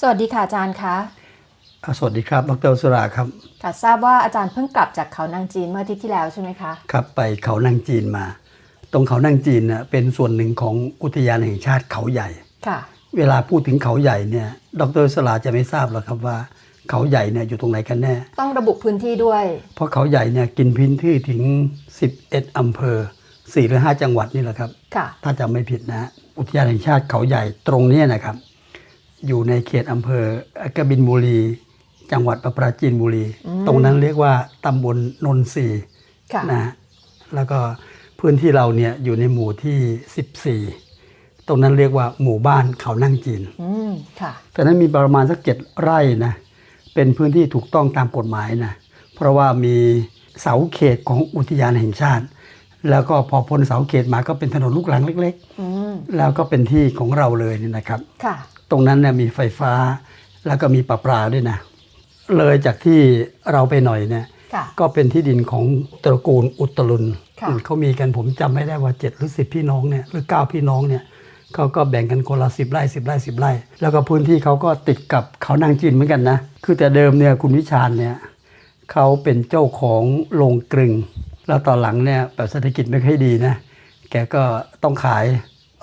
สวัสดีค่ะอาจารย์คะอ่าสวัสดีครับ ดรสุราครับ ค่ะทราบว่าอาจารย์เพิ่งกลับจากเขานางจีนเมื่ออาทิตย์ที่แล้วใช่ไหมคะ ครับ ไปเขานางจีนมา ตรงเขานางจีนน่ะเป็นส่วนหนึ่งของอุทยานแห่งชาติเขาใหญ่ ค่ะ เวลาพูดถึงเขาใหญ่เนี่ย ดรสุราจะไม่ทราบหรอกครับว่าเขาใหญ่เนี่ยอยู่ตรงไหนกันแน่ ต้องระบุพื้นที่ด้วย เพราะเขาใหญ่เนี่ยกินพื้นที่ถึง 11 อำเภอ 4 หรือ 5 จังหวัดนี่แหละครับ ค่ะ ถ้าจำไม่ผิดนะฮะอุทยานแห่งชาติเขาใหญ่ตรงเนี้ยนะครับ อยู่ในเขตอำเภอกบินบุรี จังหวัดปราจีนบุรี ตรงนั้นเรียกว่าตำบลนนทรีย์ค่ะนะฮะแล้วก็พื้นที่เราเนี่ยอยู่ในหมู่ที่ 14 ตรงนั้นเรียกว่าหมู่บ้านเขานั่งจีนอืมค่ะแต่นั้นมีประมาณสักเจ็ดไร่นะเป็นพื้นที่ถูกต้องตามกฎหมายนะเพราะว่ามีเสาเขตของอุทยานแห่งชาติ แล้วก็พอพ้นเสาเขตมาก็เป็นถนนลูกรังเล็กอืมๆแล้วก็เป็นที่ของเราเลยเนี่ยนะครับค่ะ ตรงนั้นเนี่ยมีไฟฟ้า แล้วก็มีประปาด้วยนะ เลยจากที่เราไปหน่อยเนี่ยค่ะก็เป็นที่ดินของตระกูลอุตรุนค่ะอืมเขามีกันผมจำไม่ได้ว่า 7 หรือ 10 พี่น้องเนี่ยหรือ 9 พี่น้องเนี่ยเขาก็แบ่งกันคนละสิบไร่สิบไร่สิบไร่ แล้วก็พื้นที่เขาก็ติดกับเขานางจีนเหมือนกันนะ คือแต่เดิมเนี่ยคุณวิชาญเนี่ยเขาเป็นเจ้าของโรงกลึง แล้วตอนหลังเนี่ยแบบเศรษฐกิจไม่ค่อยดีนะ แกก็ต้องขาย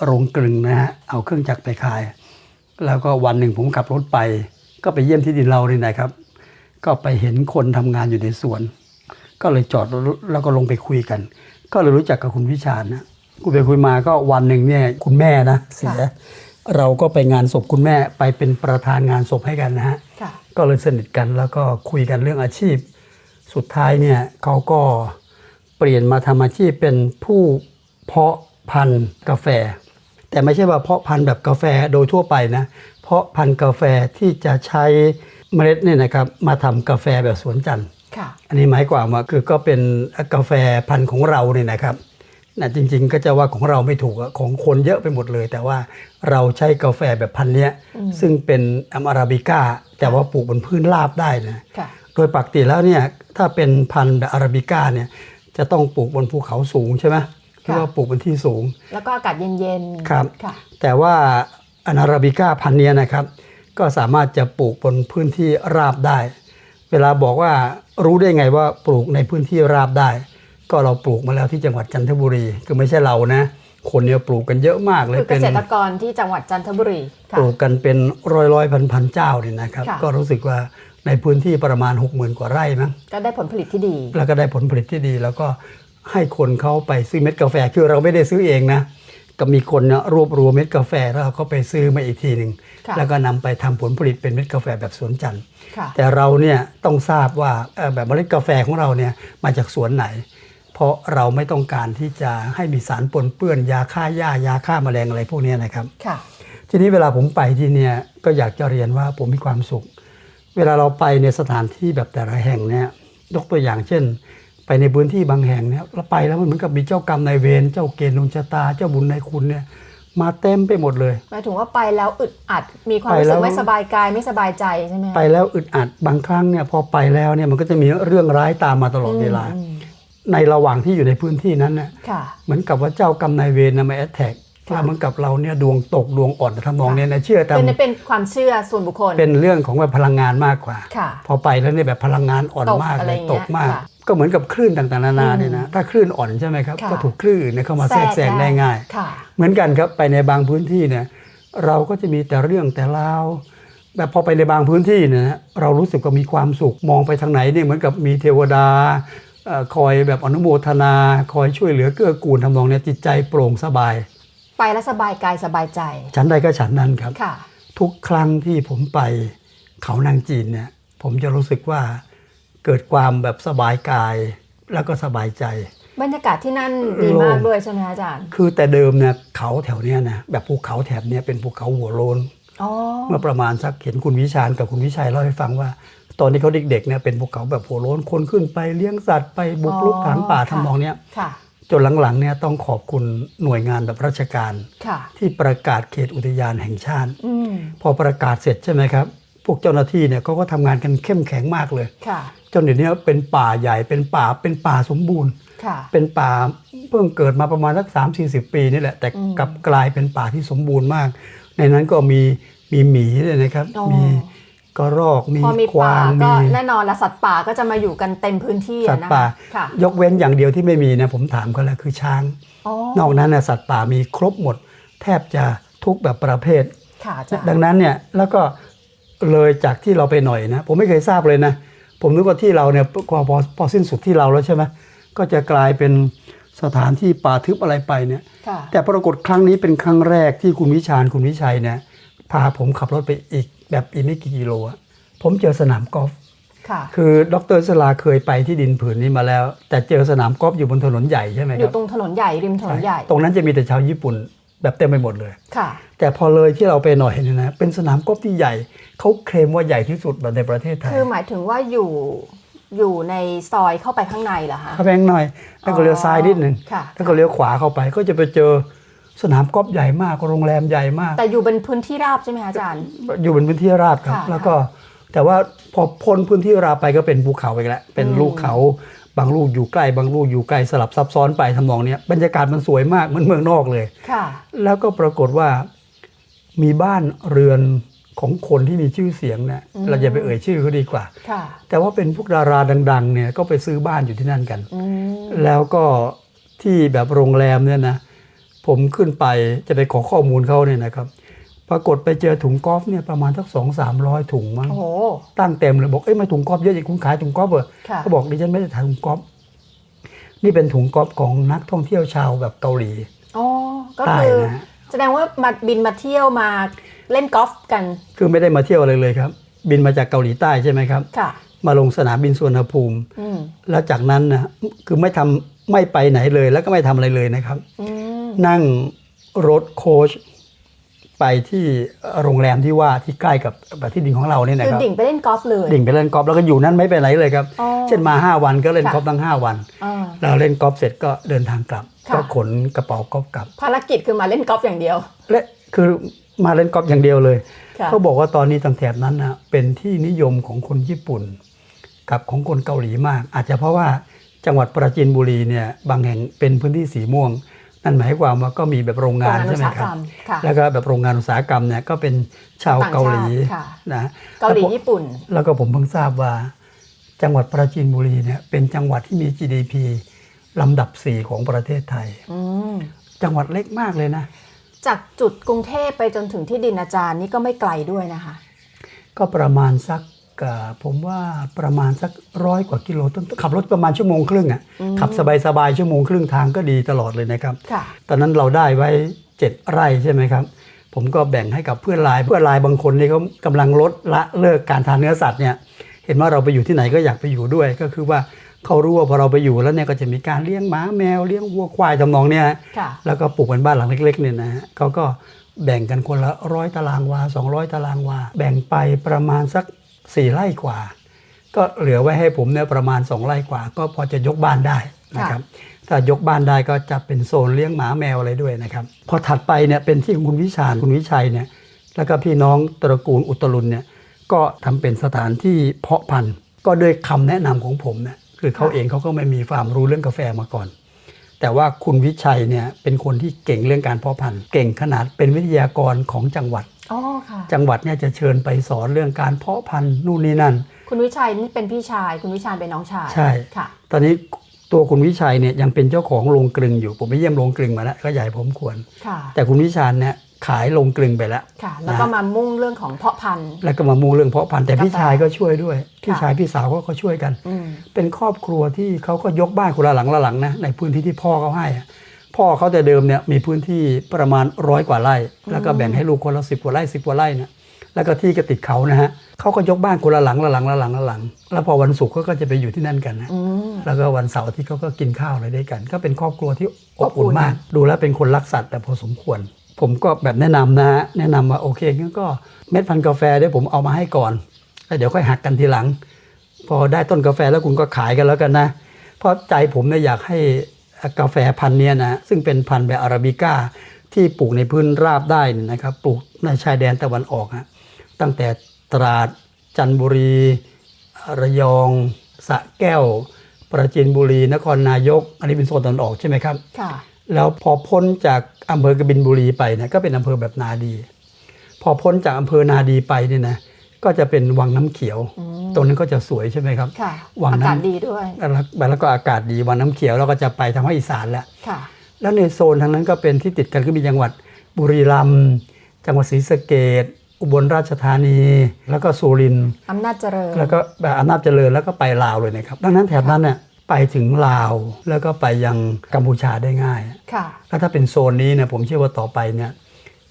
โรงกลึงนะฮะ เอาเครื่องจักรไปขาย แล้วก็วันหนึ่งผมขับรถไป ก็ไปเยี่ยมที่ดินเรานี่นะครับ ก็ไปเห็นคนทำงานอยู่ในสวน ก็เลยจอดรถแล้วก็ลงไปคุยกัน ก็เลยรู้จักกับคุณวิชาญนะคุยไปคุยมาก็วันหนึ่งเนี่ยคุณแม่นะเสียเราก็ไปงานศพคุณแม่ไปเป็นประธานงานศพให้กันนะฮะค่ะก็เลยสนิทกันแล้วก็คุยกันเรื่องอาชีพ สุดท้ายเนี่ยเขาก็เปลี่ยนมาทำอาชีพเป็นผู้เพาะพันธุ์กาแฟ แต่ไม่ใช่ว่าเพาะพันธุ์แบบกาแฟโดยทั่วไปนะ เพาะพันธุ์กาแฟที่จะใช้เมล็ดเนี่ยนะครับมาทำกาแฟแบบสวนจันทร์ค่ะอันนี้หมายความว่าคือก็เป็นกาแฟพันธุ์ของเราเนี่ยนะครับนะจริงๆ ก็จะว่าของเราไม่ถูกอะของคนเยอะไปหมดเลย แต่ว่าเราใช้กาแฟแบบพันธุ์เนี้ยซึ่งเป็นอัมอาราบิก้า แต่ว่าปลูกบนพื้นราบได้นะค่ะโดยปกติแล้วเนี่ยถ้าเป็นพันธุ์แบบอาราบิก้าเนี่ยจะต้องปลูกบนภูเขาสูงใช่ไหม ที่ว่าปลูกบนที่สูง แล้วก็อากาศเย็นๆครับค่ะแต่ว่าอนาราบิก้าพันธุ์เนี้ยนะครับ ก็สามารถจะปลูกบนพื้นที่ราบได้ เวลาบอกว่ารู้ได้ไงว่าปลูกในพื้นที่ราบได้ ก็เราปลูกมาแล้วที่จังหวัดจันทบุรีคือไม่ใช่เรานะคนเนี่ยปลูกกันเยอะมากเลยคือเกเป็นษตรกรที่จังหวัดจันทบุรีปค่ะลูกกันเป็นร้อยร้อยพันพันๆเจ้าเนี่ยนะครับค่ะก็รู้สึกว่าในพื้นที่ประมาณ 6 0,000 กว่าไร่มั้งก็ได้ผลผลิตที่ดี แล้วก็ได้ผลผลิตที่ดี แล้วก็ ให้คนเขาไปซื้อเม็ดกาแฟคือเราไม่ได้ซื้อเองนะก็มีคนเนี่ยรวบรวมเม็ดกาแฟแล้วเราก็ไปซื้อมาอีกทีหนึ่งค่ะแล้วก็นำไปทำผลผลิตเป็นเม็ดกาแฟแบบสวนจันทร์ค่ะแต่เราเนี่ยต้องทราบว่าเอ่อแบบเมล็ดกาแฟของเราเนี่ยมาจากสวนไหน เพราะเราไม่ต้องการที่จะให้มีสารปนเปื้อนยาฆ่าหญ้ายาฆ่าแมลงอะไรพวกเนี้ยนะครับค่ะทีนี้เวลาผมไปที่เนี่ยก็อยากจะเรียนว่าผมมีความสุข เวลาเราไปในสถานที่แบบแต่ละแห่งเนี่ยยกตัวอย่างเช่น ไปในพื้นที่บางแห่งเนี่ยเราไปแล้วมันเหมือนกับมีเจ้ากรรมนายเวรเจ้าเกณฑ์ดวงชะตา เจ้าบุญนายคุณเนี่ยมาเต็มไปหมดเลยหมายถึงว่าไปแล้วอึดอัด มีความไปรู้แล้สึกวไม่สบายกายไม่สบายใจใช่ไหมคะไปแล้วอึดอัดบางครั้งเนี่ยพอไปแล้วเนี่ยมันก็จะมีเรื่องร้ายตามมาตลอดเวลาอืมในระหว่างที่อยู่ในพื้นที่นั้นเนี่ยค่ะเหมือนกับว่าเจ้ากรรมนายเวรนะมาแอดแท็กค่ะแล้วเหมือนกับเราเนี่ยดวงตกดวงอ่อนทำนองเนี้ยนะเชื่อตามเป็นเป็นความเชื่อส่วนบุคคล เป็นเรื่องของแบบพลังงานมากกว่าค่ะพอไปแล้วเนี่ยแบบพลังงานอ่อนตกมากอะไรเลยอย่างเงี้ตยกมากค่ะ ก็เหมือนกับคลื่นต่างๆนานาเนี่ยนะถ้าคลื่นอ่อนใช่ไหมครับค่ะก็ถูกคลื่นอื่นเนี่ยเข้ามาแทรกแซงได้ง่ายค่ะเหมือนกันครับไปในบางพื้นที่เนี่ยเราก็จะมีแต่เรื่องแต่ราวแบบพอไปในบางพื้นที่เนี่ยนะเรารู้สึกว่ามีความสุขมองไปทางไหนเนี่ยเหมือนกับมีเทวดาเอ่อคอยแบบอนุโมทนา คอยช่วยเหลือเกื้อกูลทำนองเนี่ยจิตใจโปร่งสบาย ไปแล้วสบายกายสบายใจ ฉันใดก็ฉันนั้นครับค่ะทุกครั้งที่ผมไปเขานางจีนเนี่ยผมจะรู้สึกว่า เกิดความแบบสบายกายแล้วก็สบายใจ บรรยากาศที่นั่นดีมากด้วยใช่ไหมคะอาจารย์ คือแต่เดิมเนี่ยเขาแถวเนี้ยนะแบบภูเขาแถบเนี้ยเป็นภูเขาหัวโลนอ๋อเมื่อประมาณสักเห็นคุณวิชาญกับคุณวิชัยเล่าให้ฟังว่า ตอนที่เขาเด็กๆเนี่ยเป็นภูเขาแบบหัวโลนคนขึ้นไปเลี้ยงสัตว์ไปบุกรุกถางป่าทำนองเนี้ยค่ะจนหลังๆเนี่ยต้องขอบคุณหน่วยงานแบบราชการค่ะที่ประกาศเขตอุทยานแห่งชาติอืมพอประกาศเสร็จใช่ไหมครับ พวกเจ้าหน้าที่เนี่ยเขาก็ทำงานกันเข้มแข็งมากเลยค่ะจนเดี๋ยวนี้เป็นป่าใหญ่เป็นป่าเป็นป่าสมบูรณ์ค่ะเป็นป่าเพิ่งเกิดมาประมาณสักสามสี่สิบปีนี่แหละ แต่อืมกลับกลายเป็นป่าที่สมบูรณ์มาก ในนั้นก็มีมีหมีเลยนะครับอ๋อมีกระรอกมีพอมีควาป่างมีก็แน่นอนละสัตว์ป่าก็จะมาอยู่กันเต็มพื้นที่สัอะตว์นะป่าค่ะยกเว้นอย่างเดียวที่ไม่มีนะผมถามเขาแล้วคือช้างอ๋อนอกนั้นนะสัตว์ป่ามีครบหมด แทบจะทุกแบบประเภทค่ะอาจารย์ดังนั้นเนี่ยแล้วก็ เลยจากที่เราไปหน่อยนะ ผมไม่เคยทราบเลยนะ ผมนึกว่าที่เราเนี่ยพอพอพอสิ้นสุดที่เราแล้วใช่ไหมก็จะกลายเป็นสถานที่ป่าทึบอะไรไปเนี่ยค่ะแต่ปรากฏครั้งนี้เป็นครั้งแรกที่คุณวิชาญคุณวิชัยเนี่ยพาผมขับรถไปอีกแบบอีกไม่กี่กิโลอะผมเจอสนามกอล์ฟค่ะคือดรสลาเคยไปที่ดินผืนนี้มาแล้ว แต่เจอสนามกอล์ฟอยู่บนถนนใหญ่ใช่ไหมอคยู่รับตรงถนนใหญ่ริมถนนใหญ่ ตรงนั้นจะมีแต่ชาวญี่ปุ่น แบบเต็มไปหมดเลยค่ะ แต่พอเลยที่เราไปหน่อยเนี่ยนะเป็นสนามกอล์ฟที่ใหญ่เขาเคลมว่าใหญ่ที่สุดแบบในประเทศไทย คือหมายถึงว่าอยู่อยู่ในซอยเข้าไปข้างในเหรอคะเข้าไปข้างหน่อยแล้วก็เลี้ยวซ้ายนิดหนึ่งค่ะแล้วก็เลี้ยวขวาเข้าไปก็จะไปเจอสนามกอล์ฟใหญ่มากโรงแรมใหญ่มาก แต่อยู่เป็นพื้นที่ราบใช่ไหมคะอาจารย์ อยู่บนพื้นที่ราบครับค่ะแล้วก็แต่ว่าพอพ้นพื้นที่ราบไปก็เป็นภูเขาอีกแล้วเป็นลูกเขา บางลูกอยู่ใกล้ บางลูกอยู่ไกลสลับซับซ้อนไปทำนองเนี้ยบรรยากาศมันสวยมากเหมือนเมืองนอกเลยค่ะ แล้วก็ปรากฏว่ามีบ้านเรือนของคนที่มีชื่อเสียงเนี่ยอืมเราจะไปเอ่ยชื่อเขาดีกว่าค่ะแต่ว่าเป็นพวกดาราดังๆเนี่ยก็ไปซื้อบ้านอยู่ที่นั่นกันอืมแล้วก็ที่แบบโรงแรมเนี่ยนะ ผมขึ้นไปจะไปขอข้อมูลเขาเนี่ยนะครับ ปรากฏไปเจอถุงกอล์ฟเนี่ยประมาณสักสองสามร้อยถุงมั้งโอ้โหตั้งเต็มเลยบอกเอ้ยมาถุงกอล์ฟเยอะอย่างคุณขายถุงกอล์ฟเหรอค่ะเขาบอกดิฉันไม่ได้ขายถุงกอล์ฟนี่เป็นถุงกอล์ฟของนักท่องเที่ยวชาวแบบเกาหลีอ๋อก็ใต้คือนะฮะแสดงว่ามาบินมาเที่ยวมาเล่นกอล์ฟกัน คือไม่ได้มาเที่ยวอะไรเลยครับ บินมาจากเกาหลีใต้ใช่ไหมครับค่ะมาลงสนามบินสุวรรณภูมิอืมแล้วจากนั้นนะคือไม่ทำไม่ไปไหนเลยแล้วก็ไม่ทำอะไรเลยนะครับอืมนั่งรถโค้ช ไปที่โรงแรมที่ว่าที่ใกล้กับแบบที่ดินของเราเนี่ยนะคือครับดิ่งไปเล่นกอล์ฟเลยดิ่งไปเล่นกอล์ฟแล้วก็อยู่นั่นไม่ไปไหนเลยครับ อ๋อ เช่นมา 5 วันก็เล่นค่ะ กอล์ฟทั้ง 5 วัน อ่าแล้วเล่นกอล์ฟเสร็จก็เดินทางกลับ ค่ะ ก็ขนกระเป๋ากอล์ฟกลับ ภารกิจคือมาเล่นกอล์ฟอย่างเดียว และคือมาเล่นกอล์ฟอย่างเดียวเลย ค่ะเขาบอกว่าตอนนี้ทางแถบนั้นนะเป็นที่นิยมของคนญี่ปุ่น กับของคนเกาหลีมาก อาจจะเพราะว่าจังหวัดปราจีนบุรีเนี่ยบางแห่งเป็นพื้นที่สีม่วง นั่นหมายความว่าก็มีแบบโรงงานโรงงานใช่ไหมครับอุตสาหกรรมค่ะแล้วก็แบบโรงงานอุตสาหกรรมเนี่ยก็เป็นชาวเกาหลีต่างชาติค่ะนะเกาหลีแล้วผมญี่ปุ่น แล้วก็ผมเพิ่งทราบว่า จังหวัดปราจีนบุรีเนี่ยเป็นจังหวัดที่มี GDP ลำดับสี่ของประเทศไทยอืมจังหวัดเล็กมากเลยนะ จากจุดกรุงเทพไปจนถึงที่ดินอาจารย์นี่ก็ไม่ไกลด้วยนะคะ ก็ประมาณสักเอ่อ ผมว่าประมาณสักร้อยกว่ากิโลต้นขับรถประมาณชั่วโมงครึ่งอะอืมขับสบายๆชั่วโมงครึ่งทางก็ดีตลอดเลยนะครับค่ะตอนนั้นเราได้ไว้เจ็ดไร่ใช่ไหมครับ ผมก็แบ่งให้กับเพื่อนรายเพื่อนรายบางคนนี่เขากำลังลดละเลิกการทานเนื้อสัตว์เนี่ยเห็นว่าเราไปอยู่ที่ไหนก็อยากไปอยู่ด้วยก็คือว่าเขารู้ว่าพอเราไปอยู่แล้วเนี่ยก็จะมีการเลี้ยงหมาแมวเลี้ยงวัวควายทำนองเนี่ยนะค่ะแล้วก็ปลูกเป็นบ้านหลังเล็กๆเนี่ยนะฮะเขาก็แบ่งกันคนละร้อยตารางวา200 ตารางวา แบ่งไปประมาณสัก สี่ไร่กว่า ก็เหลือไว้ให้ผมเนี่ยประมาณ 2 ไร่กว่า ก็พอจะยกบ้านได้นะครับถ้ายกบ้านได้ก็จะเป็นโซนเลี้ยงหมาแมวอะไรด้วยนะครับ พอถัดไปเนี่ยเป็นที่ของคุณวิชาญคุณวิชัยเนี่ยแล้วก็พี่น้องตระกูลอุตรุนเนี่ยก็ทำเป็นสถานที่เพาะพันธุ์ ก็ด้วยคำแนะนำของผมเนี่ยคือเขาค่ะเองเขาก็ไม่มีความรู้เรื่องกาแฟมาก่อน แต่ว่าคุณวิชัยเนี่ยเป็นคนที่เก่งเรื่องการเพาะพันธุ์ เก่งขนาดเป็นวิทยากรของจังหวัดอ๋อค่ะ จังหวัดเนี่ยจะเชิญไปสอนเรื่องการเพาะพันธุ์นู่นนี่นั่น คุณวิชัยนี่เป็นพี่ชาย คุณวิชาญเป็นน้องชายใช่ค่ะตอนนี้ตัวคุณวิชัยเนี่ยยังเป็นเจ้าของโรงกลึงอยู่ผมไปเยี่ยมโรงกลึงมาแล้วก็ใหญ่ผมควรค่ะแต่คุณวิชาญเนี่ยขายโรงกลึงไปแล้วค่ะ แล้วก็มามุ่งเรื่องของเพาะพันธุ์ แล้วก็มามุ่งเรื่องเพาะพันธุ์แต่พี่กาแฟชายก็ช่วยด้วยพี่ค่ะชายพี่สาวก็ก็ช่วยกันอืมเป็นครอบครัวที่เขาก็ยกบ้านคนละหลังละหลังนะในพื้นที่ที่พ่อเขาให้อะ พ่อเขาแต่เดิมเนี่ยมีพื้นที่ประมาณร้อยกว่าไร่ แล้วก็แบ่งให้ลูกคนละสิบกว่าไร่สิบกว่าไร่เนี่ยแล้วก็ที่ก็ติดเขานะฮะเขาก็ยกบ้านคนละหลังละหลังละหลังละหลัง แล้วพอวันศุกร์เขาก็จะไปอยู่ที่นั่นกันนะอืมแล้วก็วันเสาร์อาที่เขาก็กินข้าวอะไรด้วยกัน ก็เป็นครอบครัวที่อบอบอุ่อุ่นนมาก ดูแล้วเป็นคนรักสัตว์แต่พอสมควร ผมก็แบบแนะนำนะฮะแนะนำว่าโอเคงั้นก็เม็ดพันธุ์กาแฟเดี๋ยวผมเอามาให้ก่อนแล้วเดี๋ยวค่อยหักกันทีหลัง พอได้ต้นกาแฟแล้วคุณก็ขายกันแล้วกันนะเพราะใจผมเนี่ยอยากให้ กาแฟพันธุ์เนี้ยนะซึ่งเป็นพันธุ์แบบอาราบิก้าที่ปลูกในพื้นราบได้เนี่ยนะครับ ปลูกในชายแดนตะวันออกฮะตั้งแต่ตราดจันทบุรี ระยองสระแก้ว ประจินบุรี นครนายก อันนี้เป็นโซนตะวันออกใช่ไหมครับค่ะแล้วพอพ้นจากอำเภอกบินบุรีไปเนี่ยก็เป็นอำเภอแบบนาดีพออพ้นจากอำเภอนาดีไปเนี่ยนะ ก็จะเป็นวังน้ำเขียวอืมตรงนั้นก็จะสวยใช่ไหมครับค่ะวังอาน้ำกาศดีด้วยแล้วแล้วก็อากาศดีวังน้ำเขียวแล้วก็จะไปทางภาคอีสานแล้วค่ะแล้วในโซนทางนั้นก็เป็นที่ติดกันก็มีจังหวัดบุรีรัมย์จังหวัดศรีสะเกดอุบลราชธานี แล้วก็สุรินทร์อำนาจเจริญ แล้วก็แบบอำนาจเจริญแล้วก็ไปลาวเลยนะครับ ดังนั้นแถบนั้นเนี่ยไปถึงลาวแล้วก็ไปยังกัมพูชาได้ง่าย ค่ะ แล้วถ้าเป็นโซนนี้เนี่ยผมเชื่อว่าต่อไปเนี่ย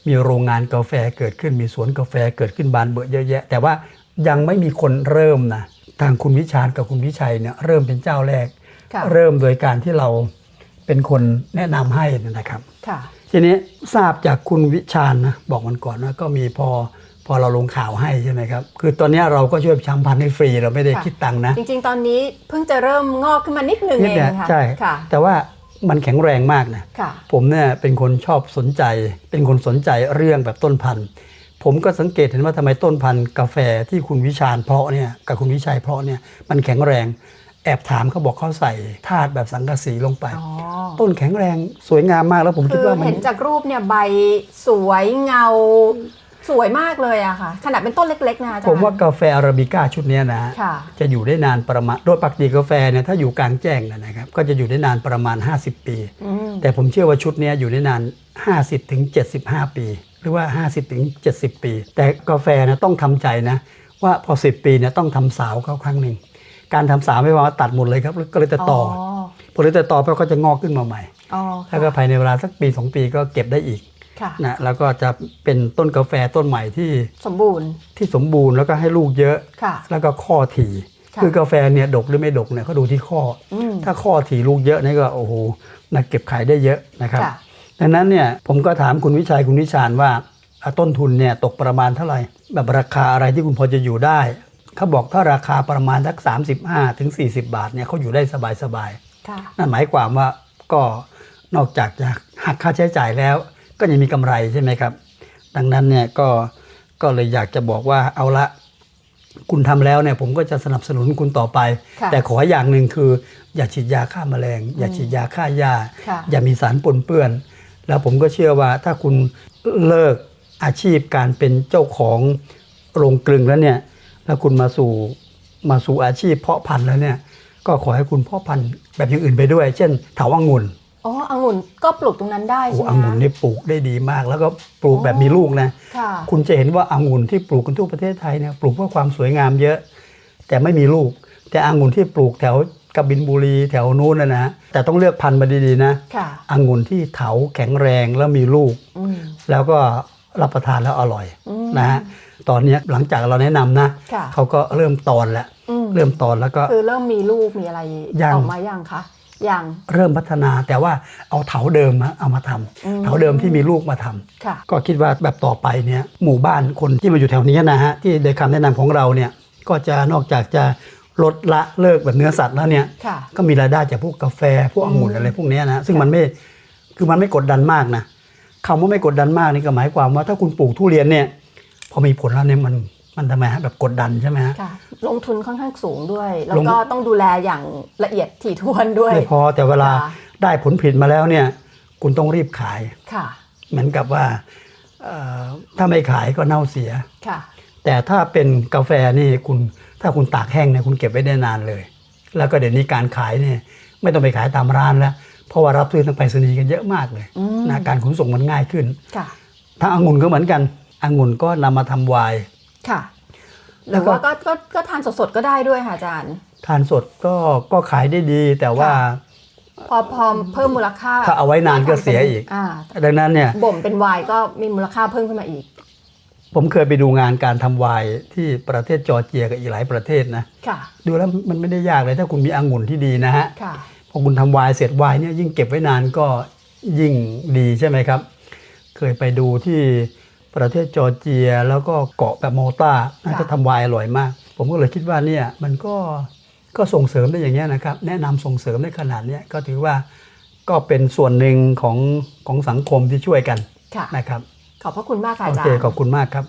มีโรงงานกาแฟเกิดขึ้นมีสวนกาแฟเกิดขึ้นบานเบอเยอะแยะ แต่ว่ายังไม่มีคนเริ่มนะทางคุณวิชาญกับคุณวิชัยเนี่ยเริ่มเป็นเจ้าแรกค่ะเริ่มโดยการที่เราเป็นคนแนะนำให้นะครับค่ะทีนี้ทราบจากคุณวิชาญนะบอกมันก่อนว่าก็มีพอพอเราลงข่าวให้ใช่ไหมครับ คือตอนนี้เราก็ช่วยประชาสัมพันธ์ให้ฟรีเราไม่ได้ค่ะคิดตังค์นะ จริง ๆ ตอนนี้เพิ่งจะเริ่มงอกขึ้นมานิดนึงนิดเอเดีงยวค่ะใช่ค่ะแต่ว่า มันแข็งแรงมากนะค่ะผมเนี่ยเป็นคนชอบสนใจ เป็นคนสนใจเรื่องแบบต้นพันธุ์ผมก็สังเกตเห็นว่าทำไมต้นพันธุ์กาแฟที่คุณวิชาญเพาะเนี่ยกับคุณวิชัยเพาะเนี่ยมันแข็งแรงแอบถามเขาบอกเขาใส่ธาตุแบบสังกะสีลงไปอ๋อต้นแข็งแรงสวยงามมากแล้วผมคิคืดอว่ามันเห็นจากรูปเนี่ยใบสวยเงา สวยมากเลยอะค่ะ ขนาดเป็นต้นเล็ก ๆ นะอาจารย์ ผมว่ากาแฟอาราบิก้าชุดเนี้ยนะค่ะจะอยู่ได้นานประมาณ โดยปกติกาแฟเนี่ยถ้าอยู่กลางแจ้งเนยนะครับ ก็จะอยู่ได้นานประมาณ 50 ปีอืมแต่ผมเชื่อว่าชุดเนี้ยอยู่ได้นาน 50ถึง75ปี หรือว่า 50ถึง70ปี แต่กาแฟนะต้องทำใจนะ ว่าพอ 10 ปีเนี่ยต้องทำสาวเขาครั้งหนึ่ง การทำสาวไม่ว่าตัดหมดเลยครับก็เลยแต่ต่ออพอเลยแต่ต่อไปก็จะงอกขึ้นมาใหม่อ๋อแล้วก็ภายในเวลาสักปี 2 ปีก็เก็บได้อีกค่ะ นะแล้วก็จะเป็นต้นกาแฟต้นใหม่ที่สมบูรณ์ที่สมบูรณ์แล้วก็ให้ลูกเยอะค่ะแล้วก็ข้อถี่ค่ะคือกาแฟเนี่ยดกหรือไม่ดกเนี่ยเขาดูที่ข้ออมถ้าข้อถี่ลูกเยอะนี่ก็โอ้โหนะเก็บขายได้เยอะนะครับค่ะดังนั้นเนี่ยผมก็ถามคุณวิชัยคุณวิชาญว่าอะต้นทุนเนี่ยตกประมาณเท่าไหร่ แบบราคาอะไรที่คุณพอจะอยู่ได้เขาบอกถ้าราคาประมาณสัก35ถึง40 บาทเนี่ยเขาอยู่ได้สบายๆค่ะนั่นหมายความว่าก็นอกจากจะหักค่าใช้จ่ายแล้ว ก็ยังมีกำไรใช่ไหมครับ ดังนั้นเนี่ยก็ก็เลยอยากจะบอกว่าเอาละคุณทำแล้วเนี่ยผมก็จะสนับสนุนคุณต่อไปค่ะแต่ขออย่างหนึ่งคือ อย่าฉีดยาฆ่าแมลง อย่าฉีดยาฆ่าหญ้าค่ะอย่ามีสารปนเปื้อน แล้วผมก็เชื่อว่าถ้าคุณเลิกอาชีพการเป็นเจ้าของโรงกลึงแล้วเนี่ยแล้วคุณมาสู่มาสู่อาชีพเพาะพันธุ์แล้วเนี่ยก็ขอให้คุณเพาะพันธุ์แบบอย่างอื่นไปด้วย เช่นเถาวังุ่น อ๋อองุ่นก็ปลูกตรงนั้นได้โอ้ใช่ไหมองุ่นนี่ปลูกได้ดีมาก แล้วก็ปลูกแบบมีลูกนะ ค่ะ คุณจะเห็นว่าองุ่นที่ปลูกกันทั่วประเทศไทยเนี่ยปลูกเพื่อความสวยงามเยอะ แต่ไม่มีลูก แต่องุ่นที่ปลูกแถวกบินบุรีแถวนู้นนะนะ แต่ต้องเลือกพันธุ์มาดีๆนะค่ะ องุ่นที่เถาแข็งแรงแล้วมีลูก อืม แล้วก็รับประทานแล้วอร่อยอืมนะฮะตอนเนี้ยหลังจากเราแนะนำนะค่ะ เขาก็เริ่มตอนแล้วอืมเริ่มตอนแล้วก็ คือเริ่มมีลูกมีอะไรยัง ออกมายังคะ ยังเริ่มพัฒนาแต่ว่าเอาเถาเดิมนะเอามาทำอืมเถาเดิมที่มีลูกมาทำค่ะก็คิดว่าแบบต่อไปเนี่ยหมู่บ้านคนที่มาอยู่แถวนี้นะฮะที่โดยคำแนะนำของเราเนี่ยก็จะนอกจากจะลดละเลิกแบบเนื้อสัตว์แล้วเนี่ยค่ะก็มีรายได้จากพวกกาแฟพวกองุ่นอืมอะไรพวกเนี้ยนะซึ่งมันไม่คือมันไม่กดดันมากนะคำว่าไม่กดดันมากนี่ก็หมายความว่าถ้าคุณปลูกทุเรียนเนี่ยพอมีผลแล้วเนี่ยมัน มันทำไมฮะแบบกดดันใช่ไหมฮะ ค่ะลงทุนค่อนข้างสูงด้วย แล้วลง ก็ต้องดูแลอย่างละเอียดถี่ถ้วนด้วย ไม่พอแต่เวลาค่ะ ได้ผลผลิตมาแล้วเนี่ย คุณต้องรีบขาย ค่ะ เหมือนกับว่าเอ่อถ้าไม่ขายก็เน่าเสีย ค่ะ แต่ถ้าเป็นกาแฟนี่คุณถ้าคุณตากแห้งเนี่ยคุณเก็บไว้ได้นานเลย แล้วก็เดี๋ยวนี้การขายเนี่ยไม่ต้องไปขายตามร้านแล้ว เพราะว่ารับซื้อทางไปรษณีย์กันเยอะมากเลยอืม นะการขนส่งมันง่ายขึ้น ค่ะ ถ้าองุ่นก็เหมือนกันองุ่นก็นำมาทำไวน์ ค่ะหแล้รืวอก็ว่าก็ก็ก็ทานสดๆก็ได้ด้วยค่ะอาจารย์ ทานสดก็ก็ขายได้ดีแต่ว่าค่ะพอพอเพิ่มมูลค่าถ้าเอาไว้นานก็เสียอีกอ่าดังนั้นเนี่ยบ่มเป็นไวน์ก็มีมูลค่าเพิ่มขึ้นมาอีก ผมเคยไปดูงานการทำไวน์ที่ประเทศจอร์เจียกับอีกหลายประเทศนะค่ะ ดูแล้วมันไม่ได้ยากเลยถ้าคุณมีองุ่นที่ดีนะฮะค่ะพอคุณทำไวน์เสร็จไวน์เนี่ยยิ่งเก็บไว้นานก็ยิ่งดีใช่ไหมครับ เคยไปดูที่ ประเทศจอร์เจีย แล้วก็เกาะแบบโมลตาน่าจะทำไวน์อร่อยมาก ผมก็เลยคิดว่าเนี่ยมันก็ก็ส่งเสริมได้อย่างเงี้ยนะครับ แนะนำส่งเสริมได้ขนาดเนี้ยก็ถือว่าก็เป็นส่วนหนึ่งของของสังคมที่ช่วยกันค่ะนะครับ ขอบพระคุณมากค่ะโออาจารเคย์ขอบคุณมากครับ